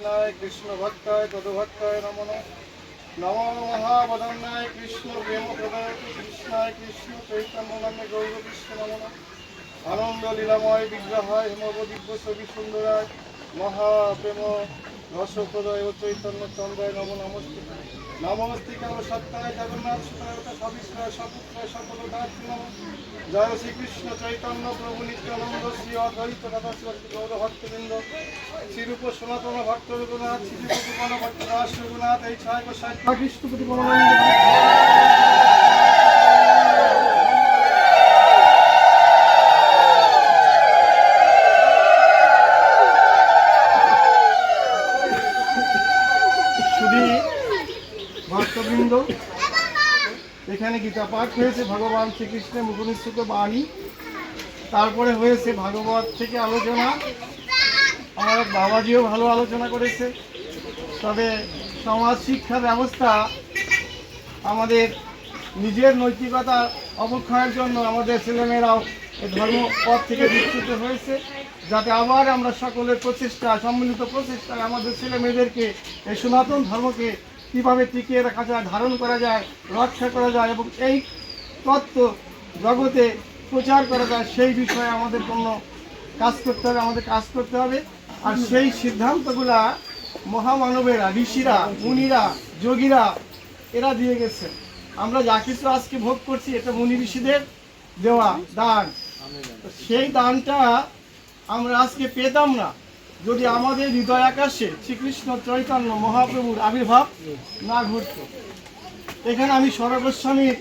কৃষ্ণায় কৃষ্ণ ভক্তায় তদভক্তায় নম নম। মহাবদন্যায় কৃষ্ণ প্রেম প্রদায় কৃষ্ণায় কৃষ্ণ চৈতন্য নামে গৌর কৃষ্ণ নম আনন্দ লীলাময় বিগ্রহায় হেমব দিব্য ছবি সুন্দরায় মহাপ্রেম রসপ্রদয় ও চৈতন্য চন্দ্রায় নম নমস্তে নমস্তে কেন সত্যায় জগন্নাথ সুতায় সবিষ্ণয় সপুত্রায় সকল নম জয় শ্রীকৃষ্ণ চৈতন্য প্রভু নিত্যানন্দ শ্রী অদ্বৈত কথা শ্রী গৌর ভক্তবৃন্দ। শ্রীরূপ সনাতন ভক্ত রঘুনাথ শ্রীরূপ গোপন ভক্ত দাস রঘুনাথ এই ছয় গোসাই। কৃষ্ণপতি এখানে গীতা পাঠ হয়েছে, ভগবান শ্রীকৃষ্ণের মুখনিশ্চিত বাণী। তারপরে হয়েছে ভাগবত থেকে আলোচনা। আমার বাবাজিও ভালো আলোচনা করেছে। তবে সমাজ শিক্ষা ব্যবস্থা আমাদের নিজের নৈতিকতা অবক্ষয়ের জন্য আমাদের ছেলেমেয়েরাও এই ধর্ম পথ থেকে বিচ্যুত হয়েছে। যাতে আবার আমরা সকলের প্রচেষ্টা, সম্মিলিত প্রচেষ্টায় আমাদের ছেলে মেয়েদেরকে এই সনাতন ধর্মকে কীভাবে টিকিয়ে রাখা যায় ধারণ করা যায় রক্ষা করা যায় এবং এই তত্ত্ব জগতে প্রচার করা যায় সেই বিষয়ে আমাদের কোনো কাজ করতে হবে আমাদের কাজ করতে হবে। আর সেই সিদ্ধান্তগুলা মহামানবেরা ঋষিরা মুনিরা যোগীরা এরা দিয়ে গেছে। আমরা যা কিছু আজকে ভোগ করছি এটা মুনি ঋষিদের দেওয়া দান। সেই দানটা আমরা আজকে পেতাম না। যদি আমাদের হৃদয় আকাশে শ্রীকৃষ্ণ চৈতন্য মহাপ্রভুর আবির্ভাব না ঘটত, এখানে আমি সরগোস্বামীর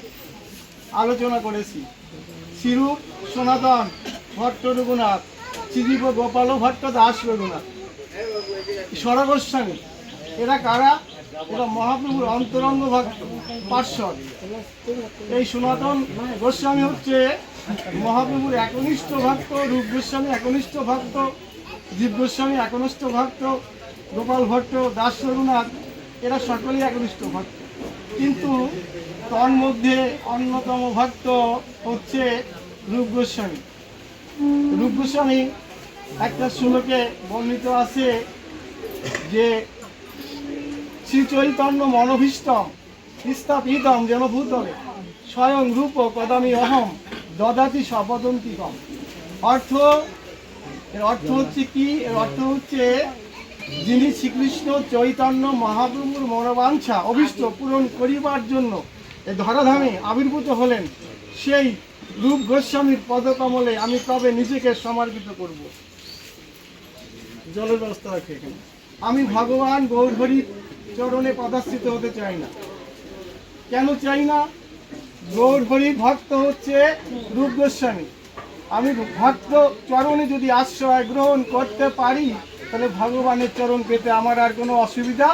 আলোচনা করেছি। শ্রীরূপ সনাতন, ভট্ট রঘুনাথ শ্রীদীপ গোপাল ভট্ট দাস রঘুনাথ। সরগোস্বামী এরা কারা? এরা মহাপ্রভুর অন্তরঙ্গ ভক্ত, পার্শ্বদ। এই সনাতন গোস্বামী হচ্ছে মহাপ্রভুর একনিষ্ঠ ভক্ত, রূপ গোস্বামী একনিষ্ঠ ভক্ত। জীব গোস্বামী একনিষ্ঠ ভক্ত, গোপাল ভট্ট, দাস রঘুনাথ, এরা সকলেই একনিষ্ঠ ভক্ত। কিন্তু তন্মধ্যে অন্যতম ভক্ত হচ্ছে রূপ গোস্বামী রূপ গোস্বামী একটা শ্লোকে বর্ণিত আছে যে শ্রী চৈতন্য মনোভীষ্টম স্থাপিতম যেন ভূতলে, স্বয়ং রূপ কদামি অহম, দদাতি সপদন্তি কম অর্থ এর অর্থ হচ্ছে কি? এর অর্থ হচ্ছে যিনি শ্রীকৃষ্ণ চৈতন্য মহাপ্রভুর মনোবাঞ্ছা অভিষ্ট পূরণ করিবার জন্য এই ধরাধামে আবির্ভূত হলেন সেই রূপ গোস্বামীর পদকমলে আমি তবে নিজেকে সমর্পিত করব। জলের ব্যবস্থা রাখি এখানে। আমি ভগবান গৌরহরির চরণে পদাশ্রিত হতে চাই না। কেন চাই না? গৌরহরির ভক্ত হচ্ছে রূপ গোস্বামী। আমি ভক্ত চরণে যদি আশ্রয় গ্রহণ করতে পারি, তাহলে ভগবানের চরণ পেতে আমার আর কোনো অসুবিধা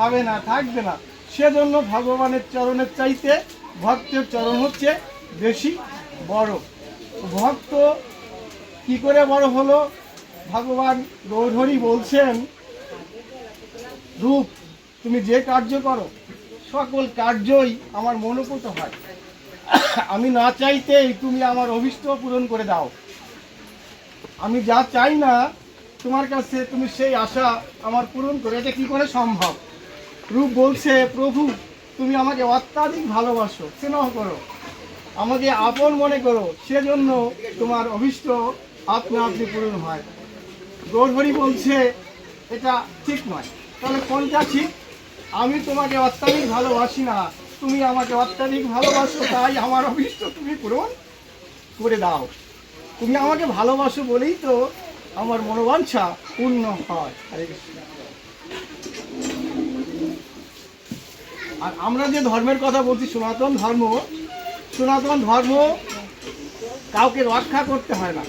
হবে না, থাকবে না। সেজন্য ভগবানের চরণের চাইতে ভক্তের চরণ হচ্ছে বেশি বড়। ভক্ত কি করে বড় হলো? ভগবান গৌরহরি বলছেন, রূপ, তুমি যে কার্য করো, সকল কার্যই আমার মনোপুত হয়। আমি না চাইতেই তুমি আমার অভিষ্ট পূরণ করে দাও। আমি যা চাই না, তোমার কাছে তুমি সেই আশা আমার পূরণ করে, এটা কি করে সম্ভব? রূপ বলছে, প্রভু, তুমি আমাকে অত্যাধিক ভালোবাসো, স্নেহ করো, আমাকে আপন মনে করো, সেজন্য তোমার অভিষ্ট আপনা আপনি পূরণ হয়। গৌরহরি বলছে, এটা ঠিক নয়। তাহলে কোনটা ঠিক? আমি তোমাকে অত্যাধিক ভালোবাসি না তুমি আমাকে অত্যাধিক ভালোবাসো, তাই আমার অভিষ্ট তুমি পূরণ করে দাও। তুমি আমাকে ভালোবাসো বলেই তো আমার মনোবাঞ্ছা পূর্ণ হয়। হরে আর আমরা যে ধর্মের কথা বলছি, সনাতন ধর্ম সনাতন ধর্ম কাউকে রক্ষা করতে হয় না।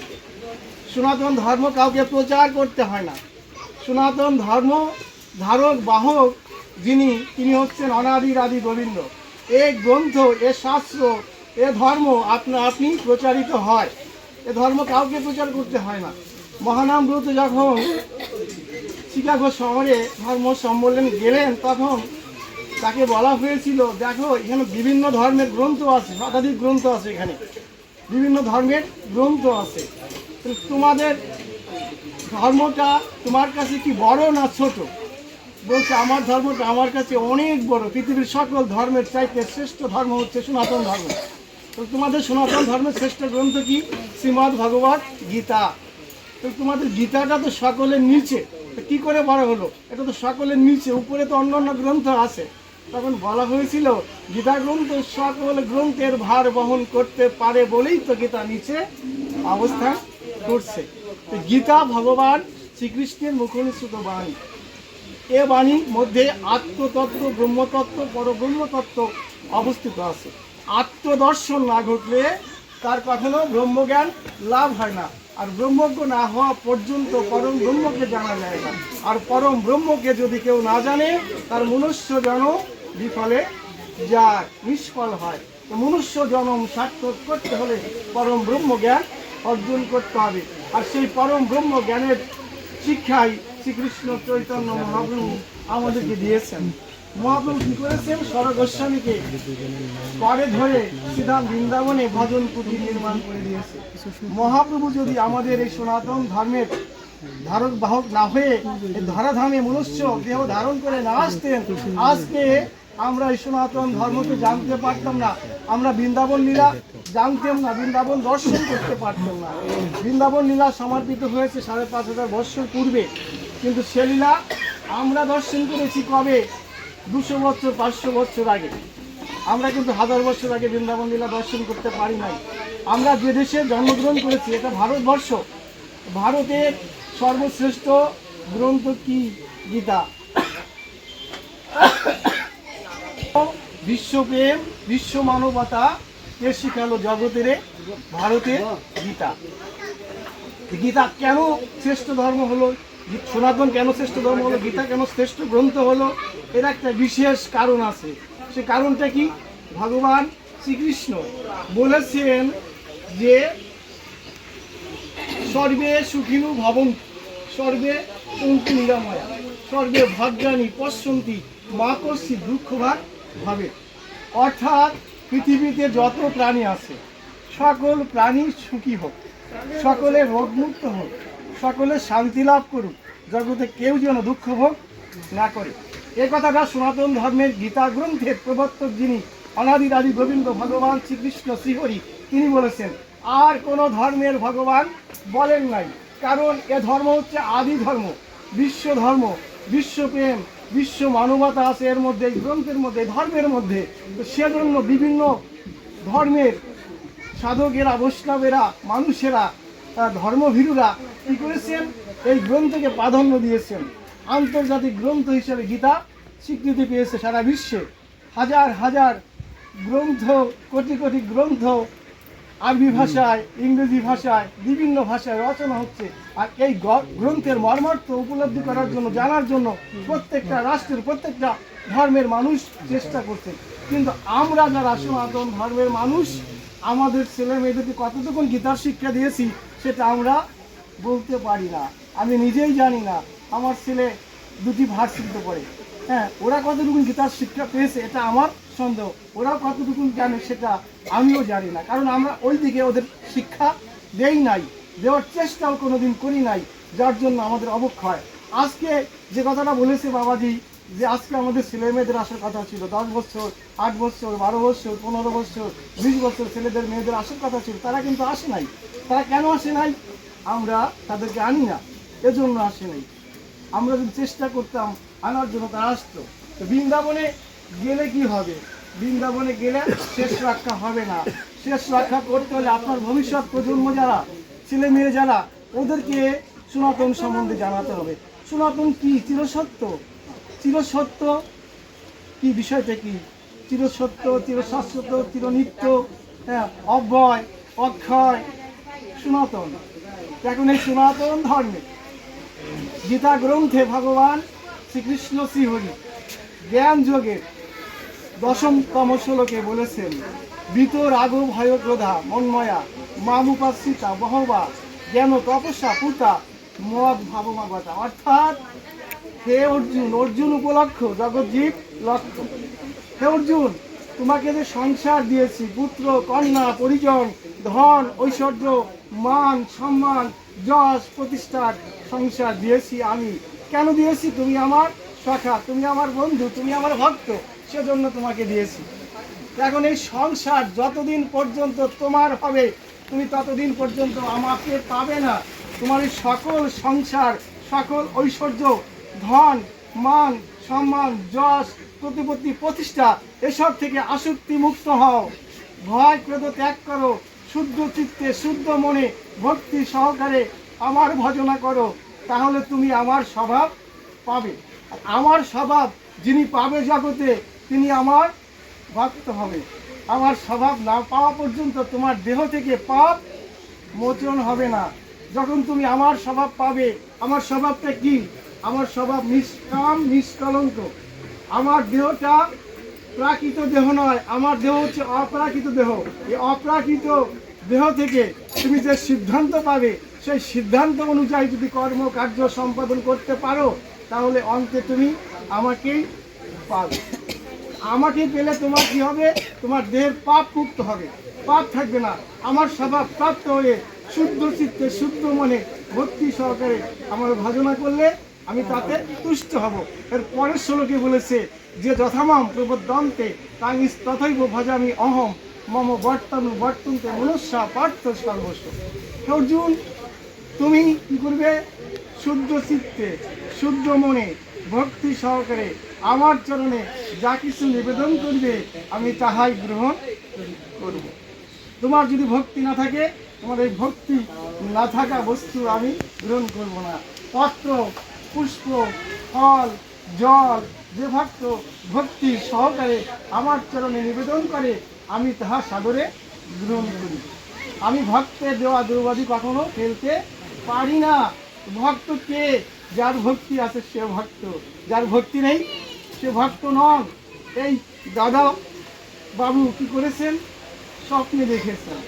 সনাতন ধর্ম কাউকে প্রচার করতে হয় না। সনাতন ধর্ম ধারক, বাহক যিনি, তিনি হচ্ছেন অনাদির আদি গোবিন্দ। এ গ্রন্থ, এ শাস্ত্র, এ ধর্ম আপনা, আপনি প্রচারিত হয়। এ ধর্ম কাউকে প্রচার করতে হয় না। মহানাম ব্রত যখন শিকাগো শহরে ধর্ম সম্মেলন গেলেন, তখন তাকে বলা হয়েছিল, দেখো, এখানে বিভিন্ন ধর্মের গ্রন্থ আছে, শতাধিক গ্রন্থ আছে এখানে। বিভিন্ন ধর্মের গ্রন্থ আছে। তোমাদের ধর্মটা তোমার কাছে কি বড় না ছোট? বলছে, আমার ধর্মটা আমার কাছে অনেক বড়। পৃথিবীর সকল ধর্মের চাইতে শ্রেষ্ঠ ধর্ম হচ্ছে সনাতন ধর্ম। তো তোমাদের সনাতন ধর্মের শ্রেষ্ঠ গ্রন্থ কি? শ্রীমদ্ ভগবত গীতা। তো তোমাদের গীতাটা তো সকলের নিচে। কি করে বড় হলো? এটা তো সকলের নিচে। উপরে তো অন্য অন্য গ্রন্থ আছে। তখন বলা হয়েছিল, গীতা গ্রন্থ সকল গ্রন্থের ভার বহন করতে পারে বলেই তো গীতা নিচে অবস্থান করছে। তো গীতা ভগবান শ্রীকৃষ্ণের মুখনিসৃত বাণী। এ বাণীর মধ্যে আত্মতত্ত্ব, ব্রহ্মতত্ত্ব, পরব্রহ্মতত্ত্ব অবস্থিত আছে। আত্মদর্শন না ঘটলে তার কখনো ব্রহ্মজ্ঞান লাভ হয় না। আর ব্রহ্মজ্ঞ না হওয়া পর্যন্ত পরম ব্রহ্মকে জানা যায় না। আর পরম ব্রহ্মকে যদি কেউ না জানে, তার মনুষ্য যেন বিফলে যা নিষ্ফল হয়। মনুষ্য জনম সার্থক করতে হলে পরম ব্রহ্ম জ্ঞান অর্জন করতে হবে। আর সেই পরম ব্রহ্ম জ্ঞানের শিক্ষাই শ্রীকৃষ্ণ চৈতন্য মহাপ্রভু আমাদেরকে দিয়েছেন। মহাপ্রভু কি করেছেন? স্বরগোস্বামীকে করে ধরে সিধা বৃন্দাবনে ভজন কুটির নির্মাণ করে দিয়েছে। মহাপ্রভু যদি আমাদের এই সনাতন ধর্মের ধারক বাহক না হয়ে ধরাধামে মনুষ্য দেহ ধারণ করে না আসতেন, আজকে আমরা এই সনাতন ধর্মকে জানতে পারতাম না। আমরা বৃন্দাবন লীলা জানতাম না, বৃন্দাবন দর্শন করতে পারতাম না। বৃন্দাবন লীলা সমর্পিত হয়েছে সাড়ে পাঁচ হাজার বৎসর পূর্বে। কিন্তু সে লীলা আমরা দর্শন করেছি কবে? দুশো বছর পাঁচশো বছর আগে। আমরা কিন্তু হাজার বছর আগে বৃন্দাবন লীলা দর্শন করতে পারি নাই। আমরা যে দেশে জন্মগ্রহণ করেছি, এটা ভারতবর্ষ। ভারতের সর্বশ্রেষ্ঠ গ্রন্থ কি গীতা? বিশ্বপ্রেম বিশ্ব মানবতা কে শিখালো জগতের ভারতের গীতা। গীতা কেন শ্রেষ্ঠ ধর্ম হলো? সনাতন কেন শ্রেষ্ঠ ধর্ম হলো? গীতা কেন শ্রেষ্ঠ গ্রন্থ হলো? এর একটা বিশেষ কারণ আছে। সে কারণটা কি? ভগবান শ্রীকৃষ্ণ বলেছেন যে, সর্বে সুখিনু ভবন সর্বে সন্তু নিরাময়া, সর্বে ভদ্রাণী পশ্যন্তি, মা কর্ষি দুঃখ ভাগ ভাবে। অর্থাৎ পৃথিবীতে যত প্রাণী আছে, সকল প্রাণী সুখী হোক, সকলে রোগমুক্ত হোক, সকলে শান্তি লাভ করুক, জগতে কেউ যেন দুঃখ ভোগ না করে। এ কথাটা সনাতন ধর্মের গীতা গ্রন্থের প্রবর্তক যিনি অনাদির আদি গোবিন্দ ভগবান শ্রীকৃষ্ণ শ্রীহরি, তিনি বলেছেন, আর কোনো ধর্মের ভগবান বলেন নাই, কারণ এ ধর্ম হচ্ছে আদি ধর্ম, বিশ্ব ধর্ম বিশ্বপ্রেম বিশ্ব মানবতা আছে এর মধ্যে, এই গ্রন্থের মধ্যে ধর্মের মধ্যে। তো সেজন্য বিভিন্ন ধর্মের সাধকেরা, বৈষ্ণবেরা, মানুষেরা ধর্মভীরুরা কি করেছেন? এই গ্রন্থকে প্রাধান্য দিয়েছেন। আন্তর্জাতিক গ্রন্থ হিসেবে গীতা স্বীকৃতি পেয়েছে সারা বিশ্বে। হাজার হাজার গ্রন্থ, কোটি কোটি গ্রন্থ আরবি ভাষায়, ইংরেজি ভাষায়, বিভিন্ন ভাষায় রচনা হচ্ছে। আর এই গ্রন্থের মর্মার্থ উপলব্ধি করার জন্য, জানার জন্য প্রত্যেকটা রাষ্ট্রের প্রত্যেকটা ধর্মের মানুষ চেষ্টা করছে। কিন্তু আমরা যারা সনাতন ধর্মের মানুষ, আমাদের ছেলে মেয়েদেরকে কতটুকু গীতার শিক্ষা দিয়েছি, সেটা আমরা বলতে পারি না। আমি নিজেই জানি না, আমার ছেলে দুটি ভার্সিটিতে পড়ে। হ্যাঁ ওরা কতটুকু গীতার শিক্ষা পেয়েছে, এটা আমার সন্দেহ ওরা কতটুকু জানে সেটা আমিও জানি না। কারণ আমরা ওই দিকে ওদের শিক্ষা দেই নাই, দেওয়ার চেষ্টাও কোনোদিন করি নাই, যার জন্য আমাদের অবক্ষয়। আজকে যে কথাটা বলেছে বাবাজি, যে আজকে আমাদের ছেলে মেয়েদের আসার কথা ছিল, দশ বছর, আট বছর, বারো বছর, পনেরো বছর, বিশ বছর ছেলেদের, মেয়েদের আসার কথা ছিল, তারা কিন্তু আসে নাই। তারা কেন আসে নাই? আমরা তাদেরকে আনি না, এজন্য আসে নাই। আমরা যদি চেষ্টা করতাম, আনার জন্য তারা আসতো। তো বৃন্দাবনে গেলে কি হবে? বৃন্দাবনে গেলে শেষ রক্ষা হবে না। শেষ রক্ষা করতে হলে আপনার ভবিষ্যৎ প্রজন্ম যারা ছেলে মেয়ে যারা, ওদেরকে সনাতন সম্বন্ধে জানাতে হবে। সনাতন কি? চিরসত্য। চিরসত্য কি? বিষয়টা কি? চিরসত্য, চিরশাশ্বত, চিরনিত্য হ্যাঁ অব্যয়, অক্ষয়, সনাতন। এখন এই সনাতন ধর্মে গীতা গ্রন্থে ভগবান শ্রীকৃষ্ণ শ্রীহরি জ্ঞান যোগের দশমতম শ্লোকে বলেছেন, বিত রাগ ভয় ক্রোধা, মন্ময়া মামুপাসিতা বহবা জ্ঞান তপস্যা পুতা, মদ ভাবমাগতা। অর্থাৎ হে অর্জুন অর্জুন উপলক্ষ জগৎজীব লক্ষ্য হে অর্জুন, তোমাকে যে সংসার দিয়েছি, পুত্র, কন্যা, পরিজন, ধন, ঐশ্বর্য, মান, সম্মান, যশ প্রতিষ্ঠার সংসার দিয়েছি আমি। কেন দিয়েছি? তুমি আমার সখা, তুমি আমার বন্ধু, তুমি আমার ভক্ত। সেজন্য তোমাকে দিয়েছি। এখন এই সংসার যতদিন পর্যন্ত তোমার হবে, তুমি ততদিন পর্যন্ত আমাকে পাবে না। তোমার এই সকল সংসার, সকল ঐশ্বর্য, ধন, মান, সম্মান, যশ, প্রতিপত্তি, প্রতিষ্ঠা, এসব থেকে আসক্তি মুক্ত হও। ভয় ক্রোধ ত্যাগ করো, শুদ্ধ চিত্তে, শুদ্ধ মনে, ভক্তি সহকারে আমার ভজনা করো, তাহলে তুমি আমার স্বভাব পাবে। আমার স্বভাব যিনি পাবে জগতে তিনি আমার ভক্ত হবে। আমার স্বভাব না পাওয়া পর্যন্ত তোমার দেহ থেকে পাপ মোচন হবে না। যখন তুমি আমার স্বভাব পাবে, আমার স্বভাবটা কি? আমার স্বভাব নিষ্কাম, নিষ্কলঙ্ক। আমার দেহটা প্রাকৃত দেহ নয়, আমার দেহ হচ্ছে অপ্রাকৃত দেহ। এই অপ্রাকৃত দেহ থেকে তুমি যে সিদ্ধান্ত পাবে, সেই সিদ্ধান্ত অনুযায়ী যদি কর্মকার্য সম্পাদন করতে পারো, তাহলে অন্তে তুমি আমাকেই পাবে। আমাকে পেলে তোমার কি হবে? তোমার দেহের পাপ মুক্ত হবে। পাপ থাকবে না। আমার স্বভাব প্রাপ্ত হয়ে শুদ্ধ চিত্তে, শুদ্ধ মনে ভক্তি সহকারে আমার ভজনা করলে আমি তাতে তুষ্ট হব। এর পরের শ্লোকে বলেছে যে, যথামাম প্রবদন্তে তাঙ্গিস তথৈব ভজামি অহম। মম বর্তনু বর্তন্তে মনুষ্যা পার্থ সর্বস্ব। অর্জুন, তুমি কি করবে? শুদ্ধ চিত্তে, শুদ্ধ মনে ভক্তি সহকারে আমার চরণে যা কিছু নিবেদন করবে, আমি তাহাই গ্রহণ করব। তোমার যদি ভক্তি না থাকে, তোমার এই ভক্তি না থাকা বস্তু আমি গ্রহণ করব না। পত্র, পুষ্প, ফল, জল, যে ভক্ত ভক্তি সহকারে আমার চরণে নিবেদন করে, আমি তাহা সাদরে গ্রহণ করি। আমি ভক্তের দেওয়া দ্রৌপদী কখনো ফেলতে পারি না। ভক্ত কে? যার ভক্তি আছে, সে ভক্ত। যার ভক্তি নেই সে ভক্ত নন। এই দাদা বাবু কি করেছেন? স্বপ্নে দেখেছেন।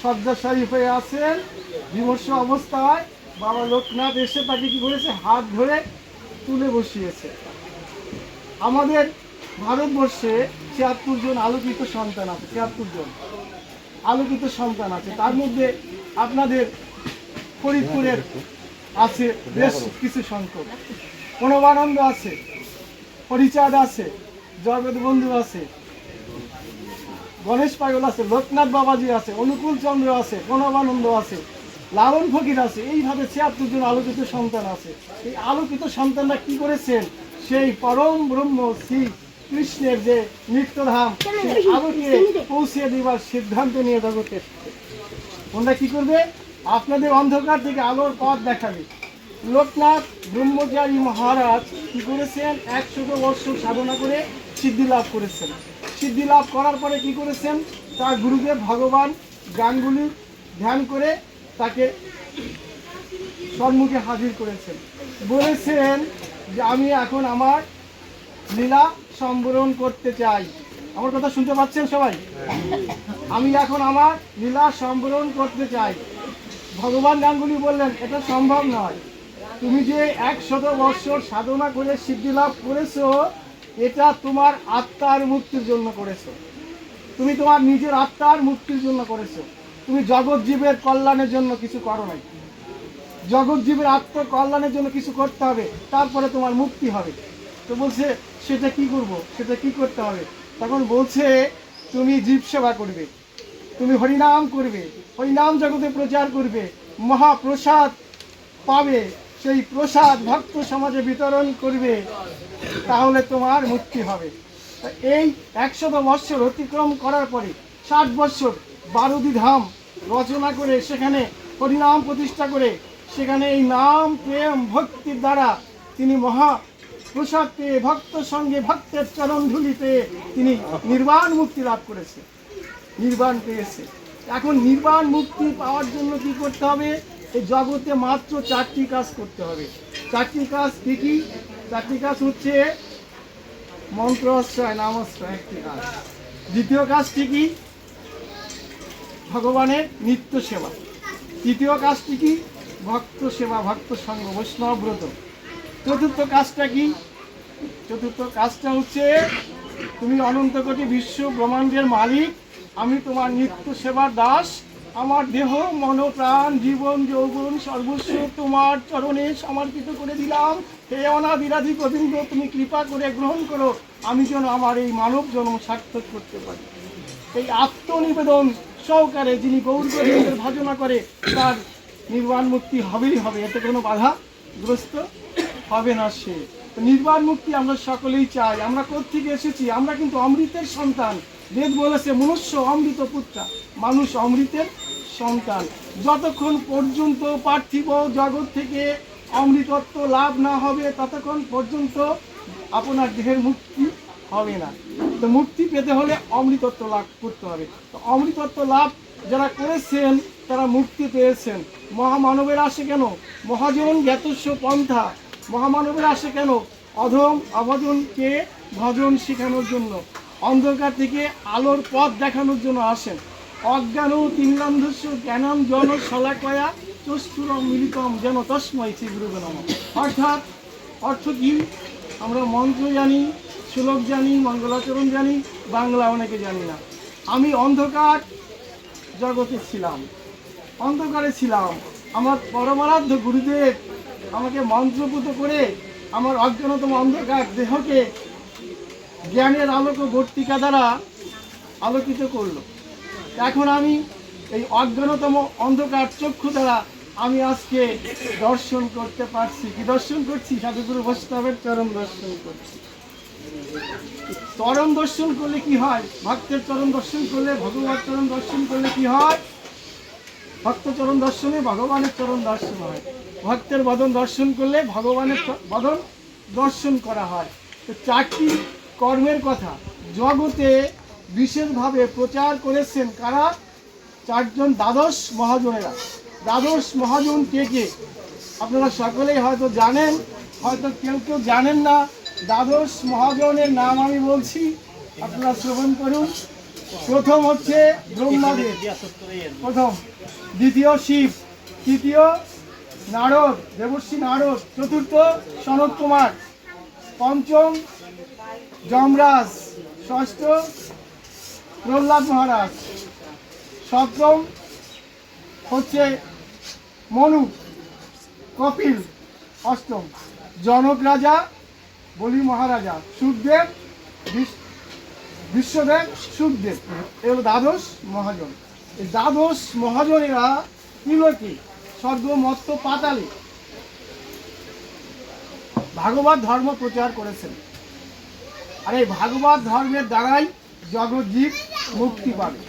শয্যাশায়ী হয়ে আছেন, বিমর্ষ অবস্থায়। বাবা লোকনাথ এসে তাকে কি করেছে? হাত ধরে তুলে বসিয়েছে। আমাদের ভারতবর্ষে ছিয়াত্তর জন আলোকিত সন্তান আছে, ছিয়াত্তর জন আলোকিত সন্তান আছে। তার মধ্যে আপনাদের ফরিদপুরের আছে বেশ কিছু সংখ্যক। প্রণবানন্দ আছে হরিচাঁদ আছে জগৎ বন্ধু আছে গণেশ পাগল আছে লোকনাথ বাবাজি আছে অনুকূল চন্দ্র আছে প্রণবানন্দ আছে লালন ফকির আছে এইভাবে ছিয়াত্তর জন আলোকিত সন্তান আছে। এই আলোকিত সন্তানরা কি করেছেন? সেই পরম ব্রহ্ম শ্রী কৃষ্ণের যে নিত্যধাম আলোকে পৌঁছে দেবার সিদ্ধান্ত নিয়ে জগতে। ওনারা কি করবে? আপনাদের অন্ধকার থেকে আলোর পথ দেখাবে। লোকনাথ ব্রহ্মচারী মহারাজ কি করেছেন? একশো বৎসর সাধনা করে সিদ্ধি লাভ করেছেন। সিদ্ধি লাভ করার পরে কি করেছেন? তার গুরুদেব ভগবান গানগুলি ধ্যান করে তাকে সম্মুখে হাজির করেছেন। বলেছেন যে, আমি এখন আমার লীলা সম্বরণ করতে চাই। আমার কথা শুনতে পাচ্ছেন সবাই? আমি এখন আমার লীলা সম্বরণ করতে চাই। ভগবান গাঙ্গুলি বললেন, এটা সম্ভব নয়। তুমি যে একশত বৎসর সাধনা করে সিদ্ধি লাভ করেছ, এটা তোমার আত্মার মুক্তির জন্য করেছ। তুমি তোমার নিজের আত্মার মুক্তির জন্য করেছ। তুমি জগৎ জীবের কল্যাণের জন্য কিছু করো নাই। জগৎ জীবের আত্মকল্যাণের জন্য কিছু করতে হবে, তারপরে তোমার মুক্তি হবে। তো বলছে, সেটা কি করব? সেটা কি করতে হবে? তখন বলছে, তুমি জীব সেবা করবে। তুমি হরিনাম করবে। হরিনাম জগতে প্রচার করবে। মহাপ্রসাদ পাবে। সেই প্রসাদ ভক্ত সমাজে বিতরণ করবে, তাহলে তোমার মুক্তি হবে। এই একশত বৎসর অতিক্রম করার পরে, ষাট বৎসর বারুদি ধাম রচনা করে সেখানে হরিনাম প্রতিষ্ঠা করে, সেখানে এই নাম, প্রেম ভক্তির দ্বারা তিনি মহা প্রসাদ পেয়ে ভক্ত সঙ্গে ভক্তের চরণ ধুলি পেয়ে তিনি নির্বাণ মুক্তি লাভ করেছে, নির্বাণ পেয়েছে। এখন নির্বাণ মুক্তি পাওয়ার জন্য কি করতে হবে? এই জগতে মাত্র চারটি কাজ করতে হবে। চারটি কাজ কি কি? চারটি কাজ হচ্ছে মন্ত্রাশ্রয় নামাশ্রয় একটি কাজ। দ্বিতীয় কাজটি কি ভগবানের নিত্য সেবা। তৃতীয় কাজটি কি ভক্ত সেবা, ভক্ত সঙ্গ, বৈষ্ণব ব্রত। চতুর্থ কাজটা কি? চতুর্থ কাজটা হচ্ছে তুমি অনন্ত কোটি বিশ্ব ব্রহ্মাণ্ডের মালিক, আমি তোমার নিত্য সেবার দাস আমার দেহ মন প্রাণ জীবন, যৌবন, সর্বস্ব তোমার চরণে সমর্পিত করে দিলাম। হে অনাদিরাধি গোবিন্দ, তুমি কৃপা করে গ্রহণ করো। আমি যেন আমার এই মানব জন্ম সার্থক করতে পারি। এই আত্মনিবেদন সহকারে যিনি গৌর গোবিন্দের ভজনা করে, তার নির্বাণ মুক্তি হবেই হবে। এতে কোনো বাধা গ্রস্ত হবে না সে। নির্বাণ মুক্তি আমরা সকলেই চাই। আমরা কোথেকে এসেছি? আমরা কিন্তু অমৃতের সন্তান। বেদ বলেছে, মনুষ্য অমৃত পুত্রা। মানুষ অমৃতের সন্তান। যতক্ষণ পর্যন্ত পার্থিব জগৎ থেকে অমৃতত্ব লাভ না হবে, ততক্ষণ পর্যন্ত আপনার দেহের মুক্তি হবে না। তো মুক্তি পেতে হলে অমৃতত্ব লাভ করতে হবে। তো অমৃতত্ব লাভ যারা করেছেন, তারা মুক্তি পেয়েছেন। মহামানবের আসে কেন? মহাজন জ্ঞাতস্য পন্থা। মহামানবের আসে কেন? অধম অভজনকে ভজন শেখানোর জন্য। অন্ধকার থেকে আলোর পথ দেখানোর জন্য আসেন। অজ্ঞান তিনলান্ধস্য জ্ঞানম জন শলাকয়া চস্তুরম মিলিতম যেন তস্ময় শ্রী গুরুবে নম অর্থাৎ অর্থ কি? আমরা মন্ত্র জানি, শ্লোক জানি, মঙ্গলাচরণ জানি, বাংলা অনেকে জানি না। আমি অন্ধকার জগতে ছিলাম। অন্ধকারে ছিলাম। আমার পরমারাধ্য গুরুদেব আমাকে মন্ত্রপুত করে আমার অজ্ঞানতম অন্ধকার দেহকে জ্ঞানের আলোক বর্তিকা দ্বারা আলোকিত করল। এখন আমি এই অজ্ঞানতম অন্ধকার চক্ষু দ্বারা আমি আজকে দর্শন করতে পারছি। কি দর্শন করছি? সাধুগুরু বৈষ্ণবের চরম দর্শন করছি। চরণ দর্শন করলে কি হয়? ভক্তের চরণ দর্শন করলে ভগবান চরণ দর্শন করলে কি হয়? ভক্ত চরণ দর্শনে ভগবানের চরণ দর্শন হয়। ভক্তের বদন দর্শন করলে ভগবানের বদন দর্শন করা হয়। তো চারটি কর্মের কথা। জগতে বিশেষভাবে প্রচার করেছেন কারা? চারজন দ্বাদশ মহাজনেরা। দ্বাদশ মহাজন কে কে? আপনারা সকলেই হয়তো জানেন, হয়তো কেউ কেউ জানেন না, দ্বাদশ মহাজনের নাম আমি বলছি, আপনারা শ্রবণ করুন। প্রথম হচ্ছে ব্রহ্মাদেব। প্রথম। দ্বিতীয় শিব। তৃতীয় নারদ, দেবর্ষী নারদ, চতুর্থ সনত কুমার, পঞ্চম যমরাজ, ষষ্ঠ প্রহ্লাদ মহারাজ, সপ্তম হচ্ছে মনু, কপিল, অষ্টম জনক রাজা, বলি মহারাজা, সুখদেব বিশ্বদেব, সুখদেব এগুলো দ্বাদশ মহাজন। এই দ্বাদশ মহাজনেরা তিলকে স্বর্গ মত্ত পাতালে। ভাগবত ধর্ম প্রচার করেছেন। আর এই ভাগবত ধর্মের দ্বারাই জগৎজীব মুক্তি পাবে।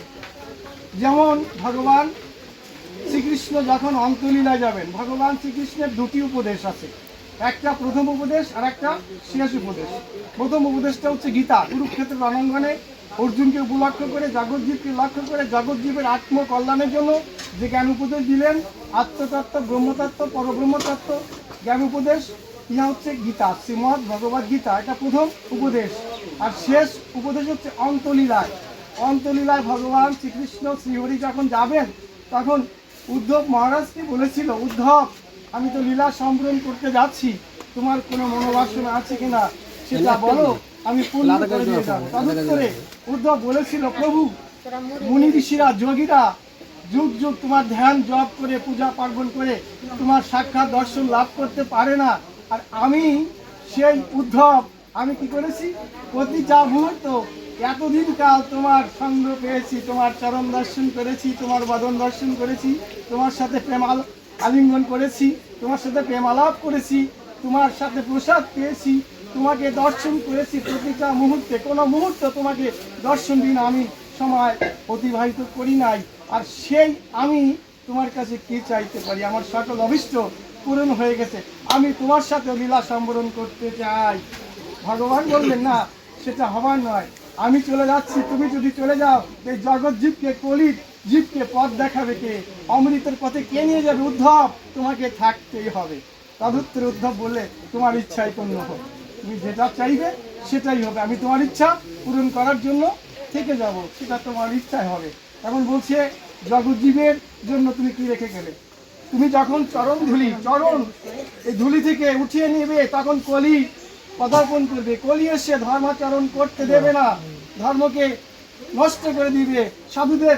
যেমন ভগবান শ্রীকৃষ্ণ যখন অন্তলীলায় যাবেন, ভগবান শ্রীকৃষ্ণের দুটি উপদেশ আছে। একটা প্রথম উপদেশ আর একটা শেষ উপদেশ। প্রথম উপদেশটা হচ্ছে গীতা। কুরুক্ষেত্রের রণাঙ্গনে অর্জুনকে উপলক্ষ করে জগৎজীবকে লক্ষ্য করে জগৎজীবের আত্মকল্যাণের জন্য যে জ্ঞান উপদেশ দিলেন, আত্মতত্ত্ব, ব্রহ্মতত্ত্ব, পরব্রহ্মতত্ত্ব, জ্ঞান উপদেশ, ইহা হচ্ছে গীতা, শ্রীমদ ভগবদ গীতা। এটা প্রথম উপদেশ। আর শেষ উপদেশ হচ্ছে অন্তলীলায়। অন্তলীলায় ভগবান শ্রীকৃষ্ণ শ্রীহরি যখন যাবেন তখন উদ্ধব মহারাজকে বলেছিল উদ্ধব আমি তো লীলা সম্পূরণ করতে যাচ্ছি। তোমার কোনো মনোবাসনা আছে কিনা? সেটা বলো আমি পূর্ণ করে দিয়ে যাব। তদুত্তরে উদ্ধব বলেছিল প্রভু মুনি ঋষিরা যোগীরা যুগ যুগ তোমার ধ্যান জপ করে পূজা পার্বণ করে তোমার সাক্ষাৎ দর্শন লাভ করতে পারে না। আর আমি সেই উদ্ধব আমি কি করেছি? প্রতি যা মুহূর্ত এতদিন কাল তোমার সঙ্গ পেয়েছি, তোমার চরণ দর্শন করেছি, তোমার বদন দর্শন করেছি, তোমার সাথে প্রেমাল আলিঙ্গন করেছি, তোমার সাথে প্রেম আলাপ করেছি, তোমার সাথে প্রসাদ পেয়েছি, তোমাকে দর্শন করেছি প্রতিটা মুহূর্তে। কোনো মুহূর্ত তোমাকে দর্শন দিন আমি সময় অতিবাহিত করি নাই। আর সেই আমি তোমার কাছে কি চাইতে পারি? আমার সকল অভিষ্ট পূরণ হয়ে গেছে। আমি তোমার সাথে লীলা সম্বরণ করতে চাই। ভগবান বললেন, না, সেটা হবার নয়। আমি চলে যাচ্ছি, তুমি যদি চলে যাও, এই জগৎ জীবকে, কলি জীবকে পথ দেখাবে কে? অমৃতের পথে কে নিয়ে যাবে উদ্ধব? তোমাকে থাকতেই হবে। তদুত্তর উদ্ধব বললে, তোমার ইচ্ছাই পূর্ণ হোক। তুমি যেটা চাইবে, সেটাই হবে। আমি তোমার ইচ্ছা পূরণ করার জন্য থেকে যাব। সেটা তোমার ইচ্ছাই হবে। এখন বলছে জগৎজীবের জন্য তুমি কি রেখে গেলে? তুমি যখন চরণ ধুলি, চরণ এই ধুলি থেকে উঠিয়ে নেবে, তখন কলি পদার্পণ করবে। কলি এসে ধর্মাচরণ করতে দেবে না। ধর্মকে নষ্ট করে দিবে। সাধুদের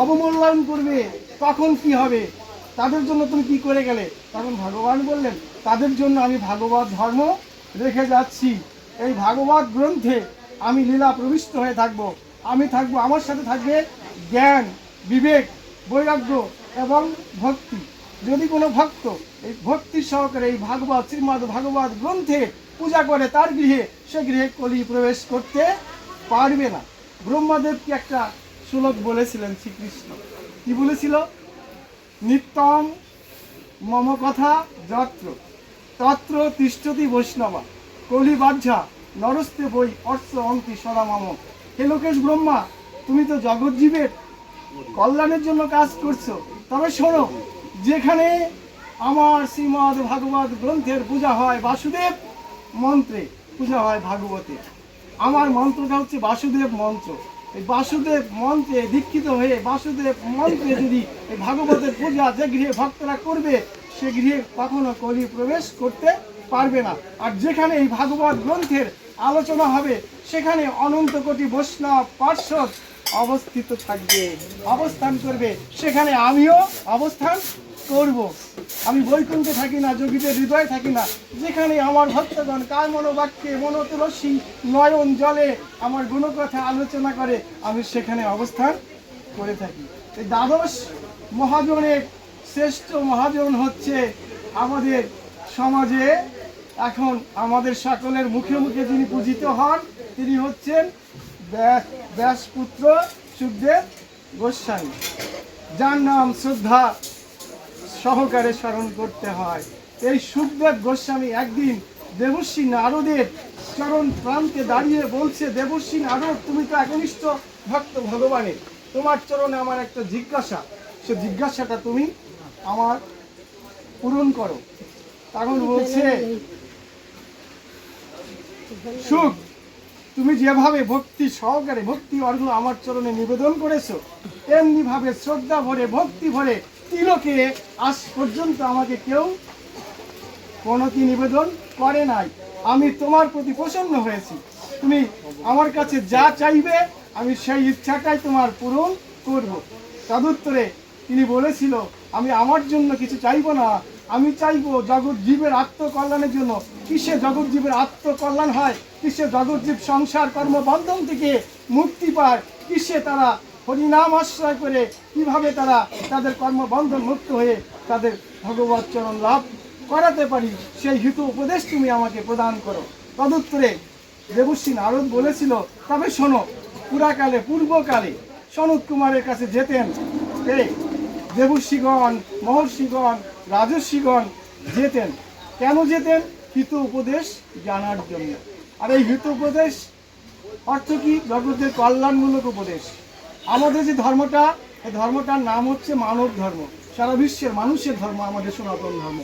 অবমূল্যায়ন করবে। তখন কি হবে? তাদের জন্য তুমি কি করে গেলে? তখন ভগবান বললেন, তাদের জন্য আমি ভাগবত ধর্ম রেখে যাচ্ছি। এই ভাগবত গ্রন্থে আমি লীলা প্রবিষ্ট হয়ে থাকব। আমি থাকব, আমার সাথে থাকবে জ্ঞান, বিবেক, বৈরাগ্য এবং ভক্তি। যদি কোনো ভক্ত এই ভক্তি সহকারে এই ভাগবত, শ্রীমদ ভাগবত গ্রন্থে পূজা করে তার গৃহে, সে গৃহে কলি প্রবেশ করতে পারবে না। ব্রহ্মাদেবকে একটা শ্লোক বলেছিলেন শ্রীকৃষ্ণ? কি বলেছিল? নিত্যম মম কথা যত্র, তত্র তিষ্ঠতি বৈষ্ণবা কলিবাহ্যা নরস্তে বই অর্থ অন্তি সদা মম। হে লোকেশ ব্রহ্মা, তুমি তো জগৎজীবের কল্যাণের জন্য কাজ করছ। তবে শোনো যেখানে আমার শ্রীমদ ভাগবত গ্রন্থের পূজা হয় বাসুদেব মন্ত্রে, পূজা হয় ভাগবতে। আমার মন্ত্রটা হচ্ছে বাসুদেব মন্ত্র। এই বাসুদেব মন্ত্রে দীক্ষিত হয়ে বাসুদেব মন্ত্রে যদি এই ভাগবতের পূজা যে গৃহে ভক্তরা করবে, সে গৃহে কখনো কলি প্রবেশ করতে পারবে না। আর যেখানে এই ভাগবত গ্রন্থের আলোচনা হবে, সেখানে অনন্ত কোটি বৈষ্ণব পার্শ্বদ অবস্থিত থাকবে, অবস্থান করবে। সেখানে আমিও অবস্থান করব। আমি বৈকুণ্ঠে থাকি না, যোগীদের হৃদয়ে থাকি না। যেখানে আমার ভক্তগণ কার মনোবাক্যে মনোতুলসী নয়ন জলে আমার গুণকথা আলোচনা করে, আমি সেখানে অবস্থান করে থাকি। এই দ্বাদশ মহাজনের শ্রেষ্ঠ মহাজন হচ্ছে আমাদের সমাজে। এখন আমাদের সকলের মুখে মুখে যিনি পূজিত হন, তিনি হচ্ছেন ব্যাসপুত্র সুখদেব গোস্বামী। যার নাম শ্রদ্ধা সহকারে স্মরণ করতে হয়। এই সুখদেব গোস্বামী একদিন দেবশ্রী নারদের চরণ প্রান্তে দাঁড়িয়ে বলছে, দেবশ্রী নারদ, তুমি তো একনিষ্ঠ ভক্ত ভগবানের তোমার চরণে আমার একটা জিজ্ঞাসা। সে জিজ্ঞাসাটা তুমি আমার পূরণ করো। তখন বলছে, সুখ তুমি যেভাবে ভক্তি সহকারে, ভক্তি অর্ঘ আমার চরণে নিবেদন করেছ তেমনি ভাবে শ্রদ্ধা ভরে, ভক্তি ভরে তিলকে আজ পর্যন্ত আমাকে কেউ প্রণতি নিবেদন করে নাই। আমি তোমার প্রতি প্রসন্ন হয়েছি। তুমি আমার কাছে যা চাইবে, আমি সেই ইচ্ছাটাই তোমার পূরণ করব। তদুত্তরে তিনি বলেছিল, আমি আমার জন্য কিছু চাইব না আমি চাইব জগৎ জীবের আত্মকল্যাণের জন্য। কিসে জগৎ জীবের আত্মকল্যাণ হয়? কিসে জগৎ জীব সংসার কর্মবন্ধন থেকে মুক্তি পায়? কিসে তারা হরিনাম আশ্রয় করে? কীভাবে তারা তাদের কর্মবন্ধন মুক্ত হয়ে তাদের ভগবত চরণ লাভ করাতে পারি? সেই হিত উপদেশ তুমি আমাকে প্রদান করো। তদুত্তরে দেবশ্রী নারদ বলেছিল, তবে শোনো, পুরাকালে, পূর্বকালে সনত কুমারের কাছে যেতেন। দেবশ্রীগণ, মহর্ষিগণ রাজস্বীগণ যেতেন। কেন যেতেন? হিত উপদেশ জানার জন্য। আর এই হিত উপদেশ অর্থ কি? জগতের কল্যাণমূলক উপদেশ। আমাদের যে ধর্মটা এই ধর্মটার নাম হচ্ছে মানব ধর্ম। সারা বিশ্বের মানুষের ধর্ম আমাদের সনাতন ধর্ম।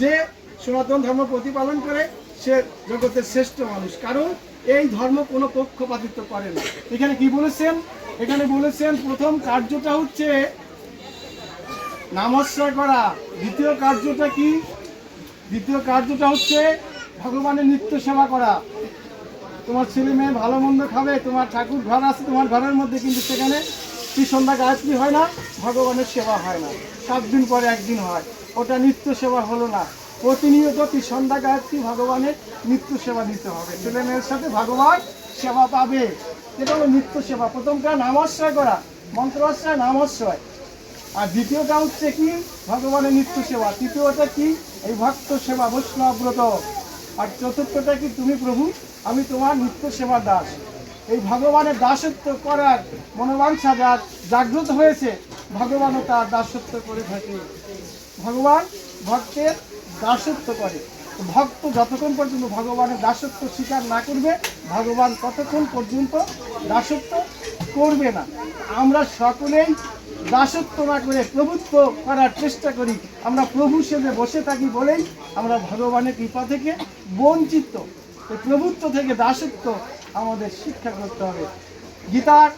যে সনাতন ধর্ম প্রতিপালন করে, সে জগতের শ্রেষ্ঠ মানুষ। কারণ এই ধর্ম কোনো পক্ষপাতিত্ব করে না। এখানে কি বলেছেন? এখানে বলেছেন, প্রথম কার্যটা হচ্ছে নামাশ্রয় করা। দ্বিতীয় কার্যটা কি? দ্বিতীয় কার্যটা হচ্ছে ভগবানের নিত্য সেবা করা। তোমার ছেলে মেয়ে ভালো মন্দ খাবে, তোমার ঠাকুর ঘর আছে, তোমার ঘরের মধ্যে কিন্তু সেখানে কি সন্ধ্যা গায়ত্রী হয় না, ভগবানের সেবা হয় না। সাত দিন পরে একদিন হয়। ওটা নিত্য সেবা হলো না। প্রতিনিয়ত কি সন্ধ্যা গায়ত্রী ভগবানের নিত্য সেবা দিতে হবে। ছেলে মেয়ের সাথে ভগবান সেবা পাবে। এটা হলো নিত্য সেবা। প্রথমটা নামাশ্রয় করা। মন্ত্রাশ্রয় নামাশ্রয় আর দ্বিতীয়টা হচ্ছে কি? ভগবানের নিত্য সেবা। তৃতীয়টা কি? এই ভক্ত সেবা বৈষ্ণব ব্রত আর চতুর্থটা কি? তুমি প্রভু, আমি তোমার নিত্য সেবা দাস। এই ভগবানের দাসত্ব করার মনোবাঞ্ছা যার জাগ্রত হয়েছে, ভগবানও তার দাসত্ব করে থাকে। ভগবান ভক্তের দাসত্ব করে। ভক্ত যতক্ষণ পর্যন্ত ভগবানের দাসত্ব স্বীকার না করবে, ভগবান ততক্ষণ পর্যন্ত দাসত্ব করবে না। আমরা সকলেই দাসত্ব না করে প্রভুত্ব করার চেষ্টা করি। আমরা প্রভু সেজে বসে থাকি বলেই আমরা ভগবানের কৃপা থেকে বঞ্চিত। প্রভুত্ব থেকে দাসত্ব আমাদের শিক্ষা করতে হবে। গীতার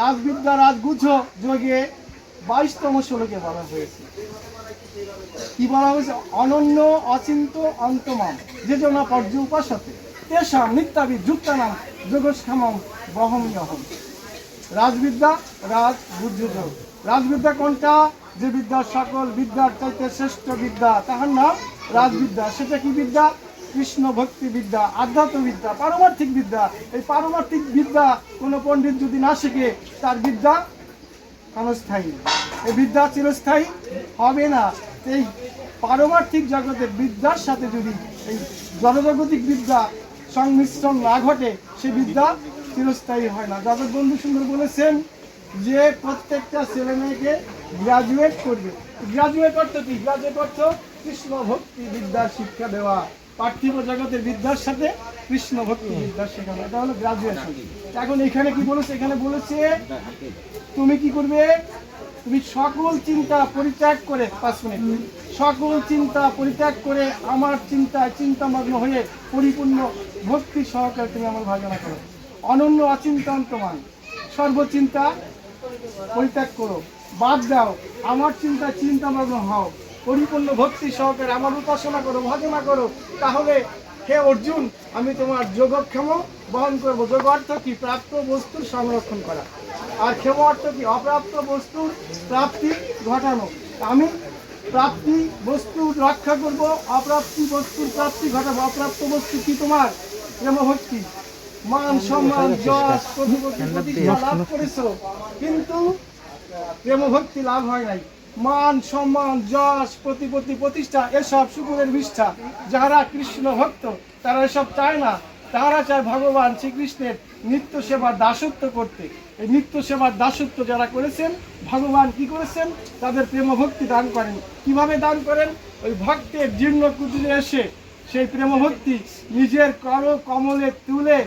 রাজবিদ্যা রাজগুচ্ছ যোগে বাইশতম শ্লোকে বলা হয়েছে। কি বলা হয়েছে? অনন্য, অচিন্ত, অন্তমাম, যে জন্য পর্য উপাসতে তেসাম নিত্যাবি যুক্তানাম, যোগস্থামম বহমীয়হম। রাজবিদ্যা রাজ বুদ্ধ রাজবিদ্যা কোনটা? যে বিদ্যা সকল বিদ্যার চাইতে শ্রেষ্ঠ বিদ্যা। তাহার নাম রাজবিদ্যা। সেটা কি বিদ্যা? কৃষ্ণ ভক্তি বিদ্যা, আধ্যাত্ম বিদ্যা, পারমার্থিক বিদ্যা। এই পারমার্থিক বিদ্যা কোনো পণ্ডিত যদি না শেখে, তার বিদ্যা ক্ষণস্থায়ী এই বিদ্যা চিরস্থায়ী হবে না। এই পারমার্থিক জগতের বিদ্যার সাথে যদি এই জনজাগতিক বিদ্যা সংমিশ্রণ না ঘটে, সে বিদ্যা চিরস্থায়ী হয় না। জগৎ বন্ধু সুন্দর বলেছেন যে প্রত্যেকটা ছেলে মেয়েকে গ্রাজুয়েট করবে। গ্রাজুয়েট অর্থ কি? গ্রাজুয়েট অর্থ কৃষ্ণ ভক্তি বিদ্যার শিক্ষা দেওয়া। পার্থিব জগতের বিদ্যার সাথে কৃষ্ণ ভক্তি বিদ্যার শেখানো এটা হলো গ্রাজুয়েশন এখন এখানে কি বলেছে? এখানে বলেছে, তুমি কি করবে? তুমি সকল চিন্তা পরিত্যাগ করে, পাঁচ মিনিট। সকল চিন্তা পরিত্যাগ করে আমার চিন্তায় চিন্তামগ্ন হয়ে পরিপূর্ণ ভক্তি সহকারে তুমি আমার ভাজনা করো। অনন্য অচিন্তন্তমান সর্বচিন্তা পরিত্যাগ করো। বাদ দাও। আমার চিন্তা চিন্তা চিন্তামগ্ন হও। পরিপূর্ণ ভক্তি সহকারে আমার উপাসনা করো, ভজনা করো। তাহলে হে অর্জুন, আমি তোমার যোগক্ষম বহন করব। যোগ অর্থ কি? প্রাপ্ত বস্তুর সংরক্ষণ করা। আর ক্ষেম অর্থ কি? অপ্রাপ্ত বস্তুর প্রাপ্তি ঘটানো। আমি প্রাপ্তি বস্তু রক্ষা করব, অপ্রাপ্তি বস্তুর প্রাপ্তি ঘটাবো। অপ্রাপ্ত বস্তু কি তোমার? প্রেম ভক্তি মান সম্মান যশ প্রতিপত্তি প্রতিষ্ঠা লাভ করেছ কিন্তু প্রেম ভক্তি লাভ হয় নাই। মান সম্মান যশ প্রতিপত্তি প্রতিষ্ঠা এসব শুকুরের বিষ্ঠা যারা কৃষ্ণ ভক্ত তারা এসব চায় না। তারা চায় ভগবান শ্রীকৃষ্ণের নিত্য সেবার দাসত্ব করতে। এই নিত্য সেবার দাসত্ব যারা করেছেন ভগবান কি করেছেন? তাদের প্রেম ভক্তি দান করেন। কীভাবে দান করেন? ওই ভক্তের জীর্ণ কুটিরে এসে সেই প্রেম ভক্তি নিজের কর কমলে তুলে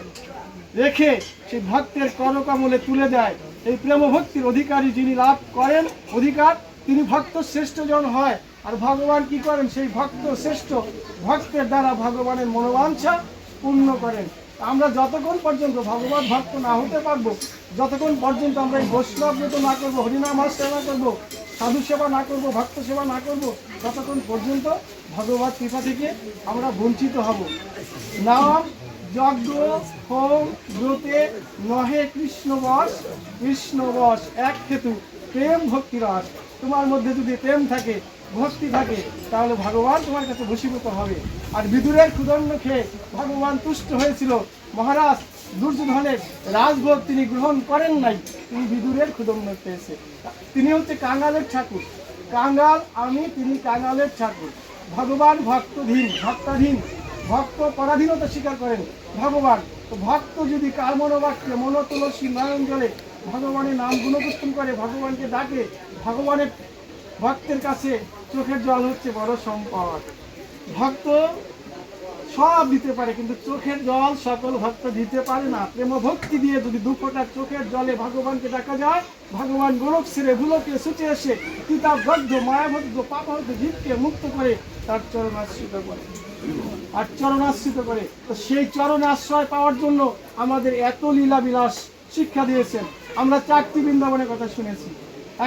রেখে সেই ভক্তের করকমলে তুলে দেয়। এই প্রেম ভক্তির অধিকারী যিনি লাভ করেন অধিকার, তিনি ভক্ত শ্রেষ্ঠ জন হয়। আর ভগবান কি করেন? সেই ভক্ত শ্রেষ্ঠ ভক্তের দ্বারা ভগবানের মনোবাঞ্ছা পূর্ণ করেন। আমরা যতক্ষণ পর্যন্ত ভগবান ভক্ত না হতে পারব, যতক্ষণ পর্যন্ত আমরা এই বৈষ্ণব ব্রত না করব, হরিনাম সেবা করব, সাধু সেবা না করব, ভক্ত সেবা না করব, ততক্ষণ পর্যন্ত ভগবত কৃপা থেকে আমরা বঞ্চিত হব। নাম যজ্ঞ হোম ব্রতে নহে কৃষ্ণ বস কৃষ্ণ বস এক হেতু, প্রেম ভক্তি রস। তোমার মধ্যে যদি প্রেম থাকে, ভক্তি থাকে, তাহলে ভগবান তোমার কাছে বশীভূত হবে। আর বিদুরের ক্ষুদণ্ড খেয়ে ভগবান তুষ্ট হয়েছিল। মহারাজ দুর্যোধনের রাজভোগ তিনি গ্রহণ করেন নাই। তিনি বিদুরের ক্ষুদণ্ড পেয়েছে। তিনি হচ্ছে কাঙ্গালের ঠাকুর। কাঙ্গাল আমি, তিনি কাঙ্গালের ঠাকুর। ভগবান ভক্তধীন, ভক্তাধীন। ভক্ত পরাধীনতা স্বীকার করেন। ভগবান, তো ভক্ত যদি কার মনোবাক্যে মন তুলসী নয়ন জলে ভগবানের নাম গুণকীর্তন করে, ভগবানকে ডাকে, ভগবানের ভক্তের কাছে চোখের জল হচ্ছে বড় সম্পদ। ভক্ত সব দিতে পারে, কিন্তু চোখের জল সকল ভক্ত দিতে পারে না। প্রেম ভক্তি দিয়ে যদি দু ফোঁটা চোখের জলে ভগবানকে ডাকা যায়, ভগবান গোলক ছেড়ে ভুলোকে ছুটে এসে কিতাব বদ্ধ মায়াবদ্ধ পাপবদ্ধ জীবকে মুক্ত করে তার চরণ আশ্রিত করে। আর চরণ আশ্রিত করে। তো সেই চরণ আশ্রয় পাওয়ার জন্য আমাদের এত লীলা বিলাস শিক্ষা দিয়েছেন। আমরা চারটি বৃন্দাবনের কথা শুনেছি।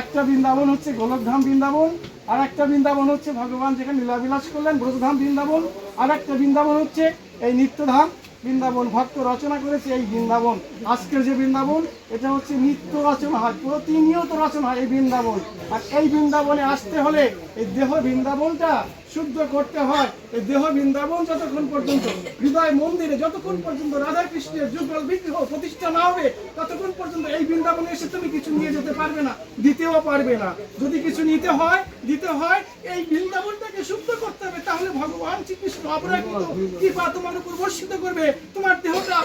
একটা বৃন্দাবন হচ্ছে গোলকধাম বৃন্দাবন, আর একটা বৃন্দাবন হচ্ছে ভগবান যেখানে লীলাবিলাস করলেন, ব্রজধাম বৃন্দাবন, আর একটা বৃন্দাবন হচ্ছে এই নিত্যধাম বৃন্দাবন। ভক্ত রচনা করেছে এই বৃন্দাবন। আজকের যে বৃন্দাবন, এটা হচ্ছে নিত্য রচনা হয়, প্রতিনিয়ত রচনা হয় এই বৃন্দাবন। আর এই বৃন্দাবনে আসতে হলে এই দেহ বৃন্দাবনটা শুদ্ধ করতে হয়। এই দেহ বৃন্দাবন যতক্ষণ পর্যন্ত, হৃদয় মন্দিরে যতক্ষণ পর্যন্ত রাধা কৃষ্ণের যুগল বিগ্রহ প্রতিষ্ঠা না হবে, ততক্ষণ পর্যন্ত এই বৃন্দাবনে এসে তুমি কিছু নিয়ে যেতে পারবে না, দিতেও পারবে না। যদি কিছু নিতে হয়, দিতে হয়, এই বৃন্দাবনটাকে শুদ্ধ করতে হবে, তাহলে ভগবান শ্রীকৃষ্ণ অপরাকৃত কৃপা তোমার উপর বর্ষিত করবে, তোমার দেহটা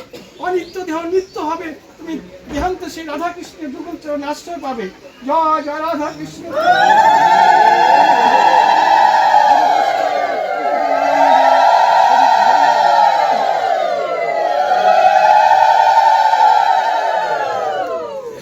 অনিত্য দেহ, নিত্য হবে, তুমি দেহান্ত সেই রাধা কৃষ্ণের যুগল চরণে আশ্রয় পাবে। জয় জয় রাধা কৃষ্ণ।